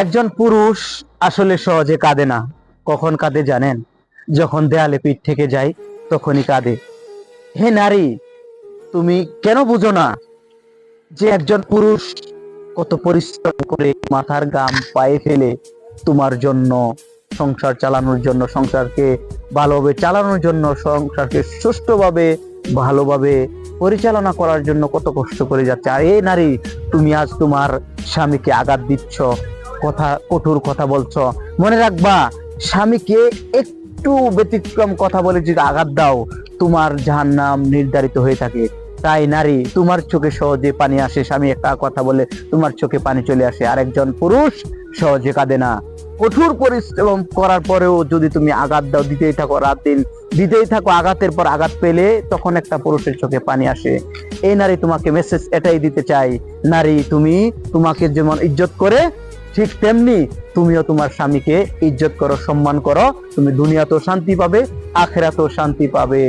একজন পুরুষ আসলে সহজে কাঁদে না। কখন কাঁদে জানেন? যখন দেয়ালে পিঠ থেকে যায়, তখনই কাঁদে। হে নারী, তুমি কেন বুঝো না যে একজন পুরুষ কত পরিশ্রম করে মাথার গাম পায়ে ফেলে তোমার জন্য সংসার চালানোর জন্য, সংসারকে ভালোভাবে চালানোর জন্য, সংসারকে সুষ্ঠুভাবে, ভালোভাবে পরিচালনা করার জন্য কত কষ্ট করে যাচ্ছে। আর এই নারী, তুমি আজ তোমার স্বামীকে আঘাত দিচ্ছ কথা, কঠোর কথা বলছো। মনে রাখবা, স্বামীকে একটু ব্যতিক্রম কথা বলে যদি আঘাত দাও, তোমার যাহার নাম নির্ধারিত হয়ে থাকে। তাই নারী, তোমার চোখে সহজে পানি আসে, স্বামী একটা কথা বলে, তোমার চোখে পানি চলে আসে। আর একজন পুরুষ সহজে কাঁদে না। কঠোর পরিশ্রম করার পরেও যদি তুমি আঘাত দাও, দিতেই থাকো রাত দিন। দিতেই থাকো আঘাতের পর আঘাত পেলে তখন একটা পুরুষের চোখে পানি আসে। এই নারী তোমাকে মেসেজ এটাই দিতে চাই নারী, তুমি তোমাকে যেমন ইজ্জত করে ঠিক তেমনি তুমিও তোমার স্বামীকে ইজ্জত করো, সম্মান করো, তুমি দুনিয়াতেও শান্তি পাবে, আখেরাতেও শান্তি পাবে।